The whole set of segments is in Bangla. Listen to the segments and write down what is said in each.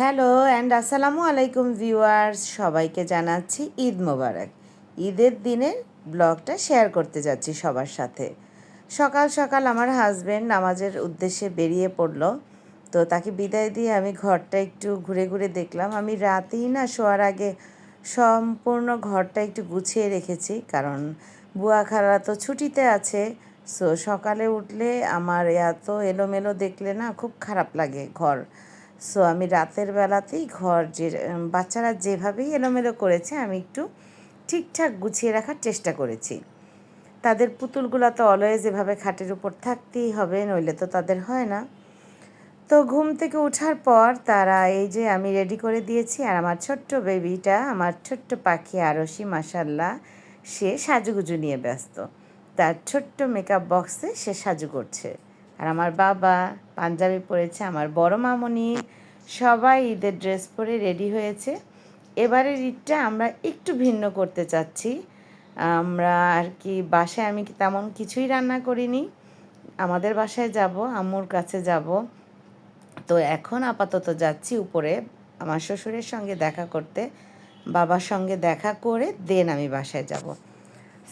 হ্যালো অ্যান্ড আসসালামু আলাইকুম ভিউয়ার্স সবাইকে জানাচ্ছি ঈদ মোবারক। ঈদের দিনের ব্লগটা শেয়ার করতে যাচ্ছি সবার সাথে। সকাল সকাল আমার হাজব্যান্ড নামাজের উদ্দেশ্যে বেরিয়ে পড়ল। তো তাকে বিদায় দিয়ে আমি ঘরটা একটু ঘুরে ঘুরে দেখলাম। আমি রাতেই না শোয়ার আগে সম্পূর্ণ ঘরটা একটু গুছিয়ে রেখেছি। কারণ বুয়া খালা তো ছুটিতে আছে। সো সকালে উঠলে আমার এত এলোমেলো দেখলে না খুব খারাপ লাগে ঘর। সো আমি রাতের বেলাতেই ঘর যে বাচ্চারা যেভাবেই এলোমেলো করেছে, আমি একটু ঠিকঠাক গুছিয়ে রাখার চেষ্টা করেছি। তাদের পুতুলগুলো তো অলওয়েজ এভাবে খাটের উপর থাকতেই হবে, নইলে তো তাদের হয় না। তো ঘুম থেকে ওঠার পর তারা এই যে, আমি রেডি করে দিয়েছি, আর আমার ছোট্ট বেবিটা আমার ছোট্ট পাখি আরশি মাসাল্লাহ সে সাজুগুজু নিয়ে ব্যস্ত। তার ছোট্ট মেকআপ বক্সে সে সাজু করছে। আর আমার বাবা পাঞ্জাবি পরেছে, আমার বড় মামনি, সবাই ঈদের ড্রেস পরে রেডি হয়েছে। এবারের ঈদটা আমরা একটু ভিন্ন করতে চাচ্ছি। আমরা আর কি বাসায় আমি তেমন কিছুই রান্না করিনি। আমাদের বাসায় যাব, আম্মুর কাছে যাব। তো এখন আপাতত যাচ্ছি উপরে, আমার শ্বশুরের সঙ্গে দেখা করতে, বাবার সঙ্গে দেখা করে দেন আমি বাসায় যাব।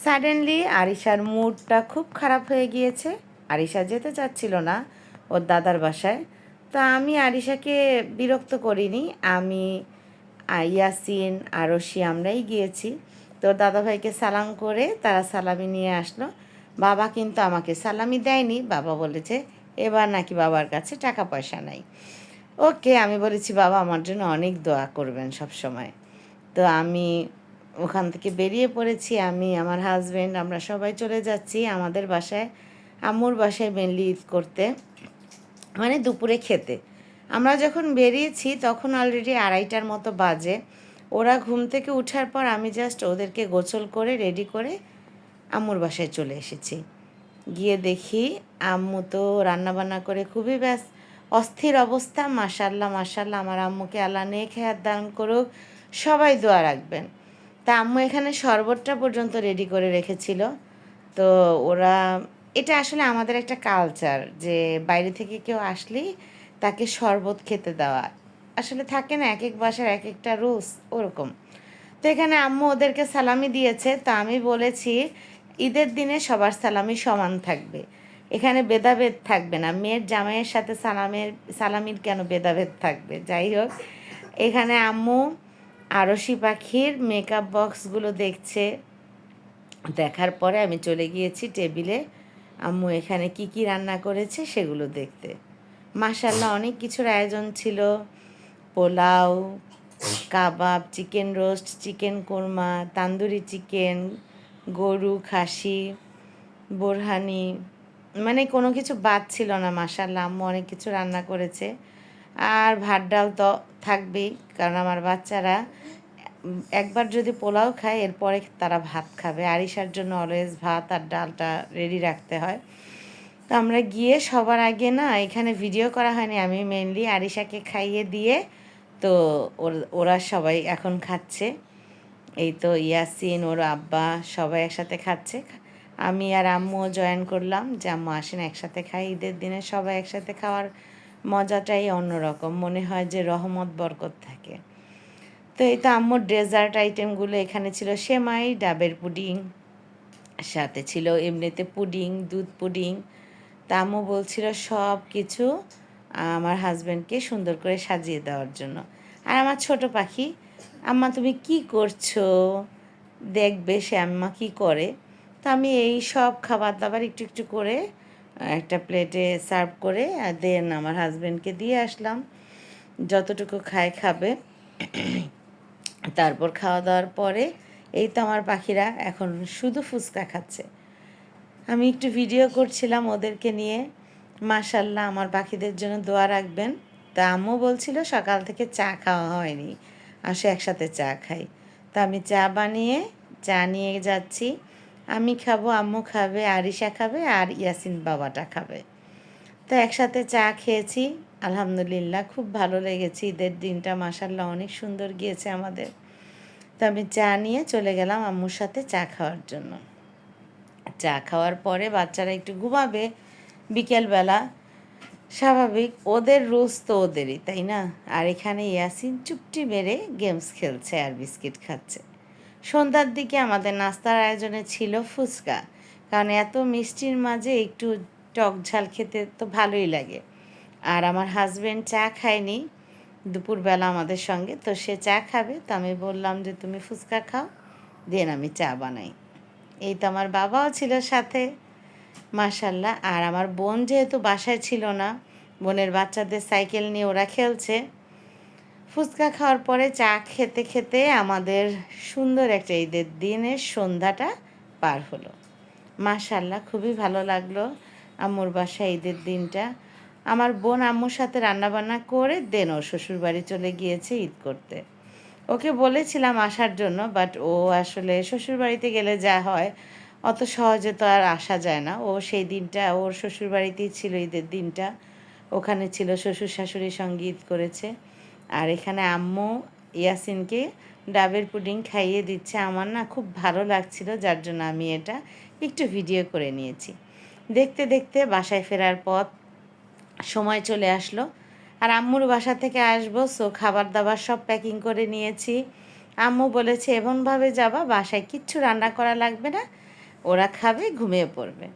সাডেনলি আরিশার মুডটা খুব খারাপ হয়ে গিয়েছে। আরিশা যেতে চাচ্ছিল না ওর দাদার বাসায়। তো আমি আরিশাকে বিরক্ত করিনি। আমি ইয়াসিন, আরশি আমরাই গিয়েছি। তো দাদাভাইকে সালাম করে তারা সালামি নিয়ে আসলো। বাবা কিন্তু আমাকে সালামি দেয়নি। বাবা বলেছে, এবার নাকি বাবার কাছে টাকা পয়সা নাই। ওকে, আমি বলেছি, বাবা আমার জন্য অনেক দোয়া করবেন সব সময়। তো আমি ওখান থেকে বেরিয়ে পড়েছি। আমি, আমার হাজব্যান্ড আমরা সবাই চলে যাচ্ছি আমাদের বাসায়। আম্মুর বাসায় মেনলি ঈদ করতে মানে দুপুরে খেতে। আমরা যখন বেরিয়েছি, তখন অলরেডি আড়াইটার মতো বাজে। ওরা ঘুম থেকে উঠার পর আমি জাস্ট ওদেরকে গোসল করে রেডি করে আম্মুর বাসায় চলে এসেছি। গিয়ে দেখি আম্মু তো রান্নাবান্না করে খুবই ব্যাস, অস্থির অবস্থা। মাসাল্লাহ মাসাল্লাহ আমার আম্মুকে আল্লাহ নেক খেয়ার দান করুক, সবাই দোয়া রাখবেন। তা আম্মু এখানে শরবতটা পর্যন্ত রেডি করে রেখেছিল। তো ওরা এটা আসলে আমাদের একটা কালচার যে বাইরে থেকে কেউ আসলেই তাকে শরবত খেতে দেওয়া। আসলে থাকে না এক এক বাসার এক একটা রুলস ওরকম। তো এখানে আম্মু ওদেরকে সালামি দিয়েছে, তো আমি বলেছি, ঈদের দিনে সবার সালামি সমান থাকবে। এখানে ভেদাভেদ থাকবে না। মেয়ের জামাইয়ের সাথে সালামের, সালামির কেন ভেদাভেদ থাকবে? যাই হোক, এখানে আম্মু আরশি পাখির মেকআপ বক্সগুলো দেখছে। দেখার পরে আমি চলে গিয়েছি টেবিলে। আম্মু এখানে কি কি রান্না করেছে সেগুলো দেখতে। মাসাল্লাহ অনেক কিছুর আয়োজন ছিল। Pulao, kebab, chicken roast, chicken korma, tandoori chicken, গরু, খাসি, বোরহানি মানে কোনো কিছু বাদ ছিল না মাসাল্লাহ আম্মু অনেক কিছু রান্না করেছে। আর ভাত ডাল তো থাকবেই, কারণ আমার বাচ্চারা একবার যদি পোলাও খায়, এরপরে তারা ভাত খাবে। আরিশার জন্য অলওয়েজ ভাত আর ডালটা রেডি রাখতে হয়। তো আমরা গিয়ে সবার আগে না, এখানে ভিডিও করা হয়নি, আমি মেনলি আরিশাকে খাইয়ে দিয়ে তো ওরা সবাই এখন খাচ্ছে। এই তো ইয়াসিন, ওর আব্বা সবাই একসাথে খাচ্ছে। আমি আর আম্মুও জয়েন করলাম যে, আম্মু, আসেন, একসাথে খাই। ঈদের দিনে সবাই একসাথে খাওয়ার মজাটাই অন্যরকম। মনে হয় যে রহমত, বরকত থাকে। তো এই তো আম্মুর ডেজার্ট আইটেমগুলো এখানে ছিল সেমাই, ডাবের পুডিং, সাথে ছিল এমনিতে পুডিং, দুধ পুডিং। তা আম্মু বলছিল সব কিছু আমার হাজব্যান্ডকে সুন্দর করে সাজিয়ে দেওয়ার জন্য। আর আমার ছোট পাখি, আম্মা, তুমি কি করছ? দেখবে সে আম্মা কি করে। তো আমি এই সব খাবার দাবার একটু একটু করে, একটা প্লেটে সার্ভ করে দেন আমার হাজব্যান্ডকে দিয়ে আসলাম। যতটুকু খায়, খাবে। তারপর খাওয়া দাওয়ার পরে এই তো আমার পাখিরা এখন শুধু ফুচকা খাচ্ছে। আমি একটু ভিডিও করছিলাম ওদেরকে নিয়ে। মাশাল্লাহ আমার পাখিদের জন্য দোয়া রাখবেন। তা আম্মু বলছিল সকাল থেকে চা খাওয়া হয়নি। আসে একসাথে চা খাই। তা আমি চা বানিয়ে, চা নিয়ে যাচ্ছি। আমি খাব, আম্মু খাবে, আরিশা খাবে আর ইয়াসিন বাবাটা খাবে। তো একসাথে চা খেয়েছি। আলহামদুলিল্লাহ, খুব ভালো লেগেছে। ঈদের দিনটা মাসাল্লাহ অনেক সুন্দর গিয়েছে আমাদের। তো আমি চা নিয়ে চলে গেলাম আম্মুর সাথে চা খাওয়ার জন্য। চা খাওয়ার পরে বাচ্চারা একটু ঘুমাবে, বিকেলবেলা। স্বাভাবিক, ওদের রোজ তো ওদেরই, তাই না? আর এখানে ইয়াসিন চুপটি মেরে গেমস খেলছে আর বিস্কিট খাচ্ছে। সন্ধ্যার দিকে আমাদের নাস্তার আয়োজনে ছিল ফুচকা। কারণ এত মিষ্টির মাঝে একটু টক ঝাল খেতে তো ভালোই লাগে। আর আমার হাজবেন্ড চা খায়নি দুপুরবেলা আমাদের সঙ্গে, তো সে চা খাবে। তো আমি বললাম যে, তুমি ফুচকা খাও, দেন আমি চা বানাই। এই তো আমার বাবাও ছিল সাথে, মাশাল্লাহ। আর আমার বোন যেহেতু বাসায় ছিল না, বোনের বাচ্চাদের সাইকেল নিয়ে ওরা খেলছে। ফুচকা খাওয়ার পরে চা খেতে খেতে আমাদের সুন্দর একটা ঈদের দিনের সন্ধ্যাটা পার হলো। মাশাল্লাহ, খুবই ভালো লাগল। আম্মুর বাসায় ঈদের দিনটা। আমার বোন আম্মুর সাথে রান্নাবান্না করে দেন ও শ্বশুরবাড়ি চলে গিয়েছে ঈদ করতে। ওকে বলেছিলাম আসার জন্য বাট ও আসলে শ্বশুরবাড়িতে গেলে যা হয়, অত সহজে তো আর আসা যায় না। ও সেই দিনটা, ওর শ্বশুরবাড়িতেই ছিল ঈদের দিনটা। ওখানে ছিল শ্বশুর শাশুড়ির সঙ্গে ঈদ করেছে। আর এখানে আম্মু ইয়াসিনকে ডাবের পুডিং খাইয়ে দিচ্ছে। আমার না খুব ভালো লাগছিল, যার জন্য আমি এটা একটু ভিডিও করে নিয়েছি। দেখতে দেখতে বাসায় ফেরার পথ, সময় চলে আসলো। আর আম্মুর বাসা থেকে আসব, সো খাবার দাবার সব প্যাকিং করে নিয়েছি। আম্মু বলেছে, এমনভাবে যাবা, বাসায় কিচ্ছু রান্না করা লাগবে না, ওরা খাবে, ঘুমিয়ে পড়বে।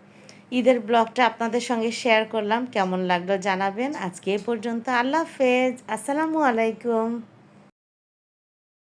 ঈদের ব্লগটা আপনাদের সঙ্গে শেয়ার করলাম, কেমন লাগল জানাবেন। আজকে এ পর্যন্ত, আল্লাহ হাফেজ, আসসালামু আলাইকুম।